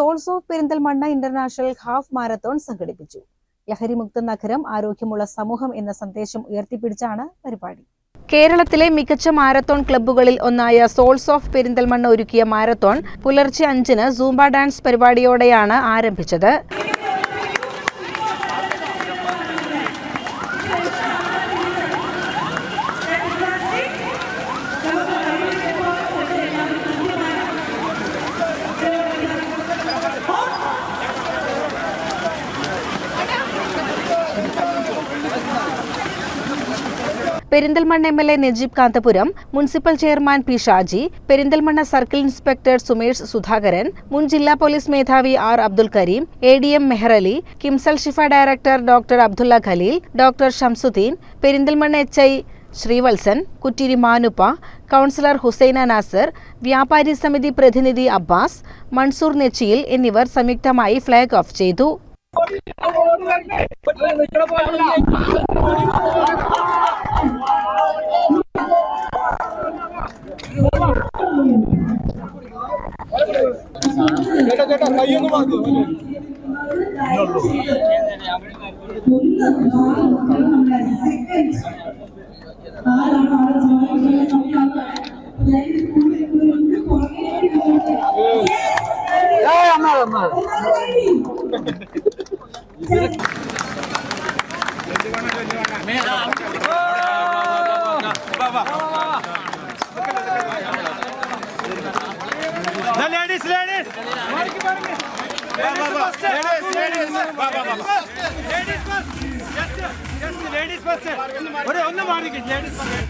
Soles of Perinthalmanna international half marathon സംഘടിപ്പിച്ചു. ലഹരിമുക്ത നഗരം ആരോഗ്യമുള്ള സമൂഹം എന്ന സന്ദേശം ഉയർത്തിപ്പിടിച്ചാണ് പരിപാടി. കേരളത്തിലെ മികച്ച മാരത്തോൺ ക്ലബ്ബുകളിൽ ഒന്നായ സോൾസ് ഓഫ് പെരിന്തൽമണ്ണ ഒരുക്കിയ മാരത്തോൺ പുലർച്ചെ അഞ്ചിന് സൂംബ ഡാൻസ് പരിപാടിയോടെയാണ് ആരംഭിച്ചത്. Perinthalmanna M L A Najeeb Kanthapuram municipal chairman P Shaji Perinthalmanna circle inspector Sumesh Sudhakaran മുൻ ജില്ലാ പോലീസ് മേധാവി R Abdul Kareem A D M Mehrali കിംസൽ Shifa director doctor Abdulla Khaleel doctor Shamsudheen Perinthalmanna H I Sreevalsan Kuttiri Manuppa councillor Husaina Nasar വ്യാപാരി സമിതി പ്രതിനിധി Abbas Mansoor നെച്ചിയിൽ എന്നിവർ സംയുക്തമായി flag off ചെയ്തു ചേട്ടാ ചേട്ടാ കയ്യൊന്ന് മാറ്റി അമ്മാതെ അമ്മാതെ ഞാൻ വാ, വാ, വാ, വാ. Ladies first. Yes, yes, yes, ladies first. ഒരു ഒന്ന് മാറിക്ക് ലേഡീസ് ഫസ്റ്റ്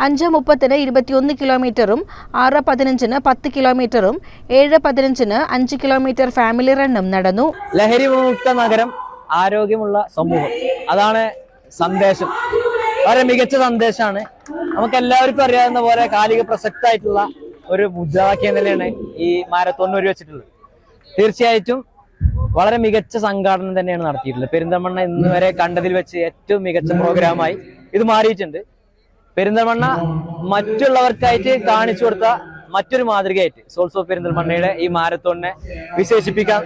അഞ്ച് മുപ്പത്തിന് ഇരുപത്തിയൊന്ന് കിലോമീറ്ററും ആറ് പതിനഞ്ചിന് പത്ത് കിലോമീറ്ററും ഏഴ് പതിനഞ്ചിന് അഞ്ച് കിലോമീറ്റർ ഫാമിലി റണ്ണും നടന്നു ലഹരി വിമുക്ത നഗരം ആരോഗ്യമുള്ള സമൂഹം. അതാണ് സന്ദേശം. വളരെ മികച്ച സന്ദേശമാണ്. നമുക്ക് എല്ലാവർക്കും അറിയാവുന്ന പോലെ കാലിക പ്രസക്തമായിട്ടുള്ള ഒരു മുദ്രാവാക്യം തന്നെയാണ് ഈ മാരത്തോൺ ഒരു വെച്ചിട്ടുള്ളത്. തീർച്ചയായിട്ടും വളരെ മികച്ച സംഘാടനം തന്നെയാണ് നടത്തിയിട്ടുള്ളത്. പെരിന്തൽമണ്ണ ഇന്ന് വരെ കണ്ടതിൽ വെച്ച് ഏറ്റവും മികച്ച പ്രോഗ്രാമായി ഇത് മാറിയിട്ടുണ്ട്. പെരിന്തൽമണ്ണ മറ്റുള്ളവർക്കായിട്ട് കാണിച്ചു കൊടുത്ത മറ്റൊരു മാതൃകയായിട്ട് സോൾസ് ഓഫ് പെരിന്തൽമണ്ണയുടെ ഈ മാരത്തോണിനെ വിശേഷിപ്പിക്കാം.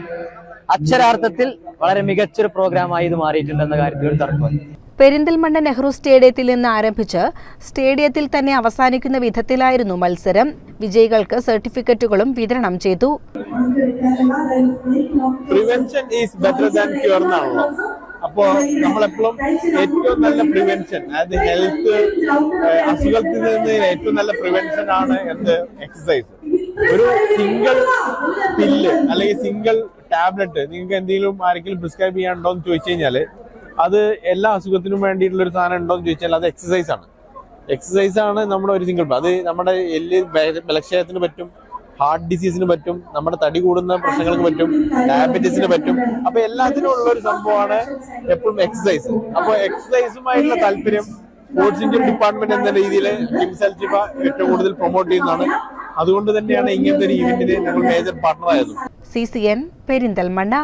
അക്ഷരാർത്ഥത്തിൽ വളരെ മികച്ചൊരു പ്രോഗ്രാമായി ഇത് മാറിയിട്ടുണ്ടെന്ന കാര്യത്തിൽ ഒരു തർക്കമില്ല പെരിന്തൽമണ്ണ നെഹ്റു സ്റ്റേഡിയത്തിൽ നിന്ന് ആരംഭിച്ച് സ്റ്റേഡിയത്തിൽ തന്നെ അവസാനിക്കുന്ന വിധത്തിലായിരുന്നു മത്സരം. വിജയികൾക്ക് സർട്ടിഫിക്കറ്റുകളും വിതരണം ചെയ്തു. Prevention is better than cure എന്നാണല്ലോ. അപ്പോ നമ്മളെപ്പോഴും ഏറ്റവും നല്ല പ്രിവെൻഷൻ അതായത് ഹെൽത്ത് അസുഖത്തിൽ നിന്ന് ഏറ്റവും നല്ല പ്രിവെൻഷൻ ആണ് എന്ത്? എക്സസൈസ് ഒരു സിംഗിൾ പില്ല് അല്ലെങ്കിൽ സിംഗിൾ ടാബ്ലറ്റ് നിങ്ങൾക്ക് എന്തെങ്കിലും ആരെങ്കിലും പ്രിസ്ക്രൈബ് ചെയ്യാനുണ്ടോ എന്ന് ചോദിച്ചു കഴിഞ്ഞാൽ അത് എല്ലാ അസുഖത്തിനും വേണ്ടിയിട്ടുള്ള ഒരു സാധനം ഉണ്ടോ എന്ന് ചോദിച്ചാൽ അത് എക്സസൈസ് ആണ്. എക്സസൈസ് ആണ് നമ്മുടെ ഒരു സിംഗിൾ അത് നമ്മുടെ എല്ല് ബല- ബലക്ഷയത്തിന് പറ്റും ഹാർട്ട് ഡിസീസിന് പറ്റും നമ്മുടെ തടി കൂടുന്ന പ്രശ്നങ്ങൾക്ക് പറ്റും ഡയബറ്റീസിന് പറ്റും. അപ്പൊ എല്ലാത്തിനും ഉള്ള ഒരു സംഭവമാണ് എപ്പോഴും എക്സസൈസ് അപ്പൊ എക്സസൈസുമായിട്ടുള്ള താല്പര്യം സ്പോർട്സ് ഡിപ്പാർട്ട്മെന്റ് എന്ന രീതിയിൽ ഏറ്റവും കൂടുതൽ പ്രൊമോട്ട് ചെയ്യുന്നതാണ്. അതുകൊണ്ട് തന്നെയാണ് ഇങ്ങനത്തെ ഒരു ഇവന്റിന് ഞങ്ങൾ മേജർ പാർട്ണർ ആയത്. சிசிஎன் பெரிந்தல்மண்ணா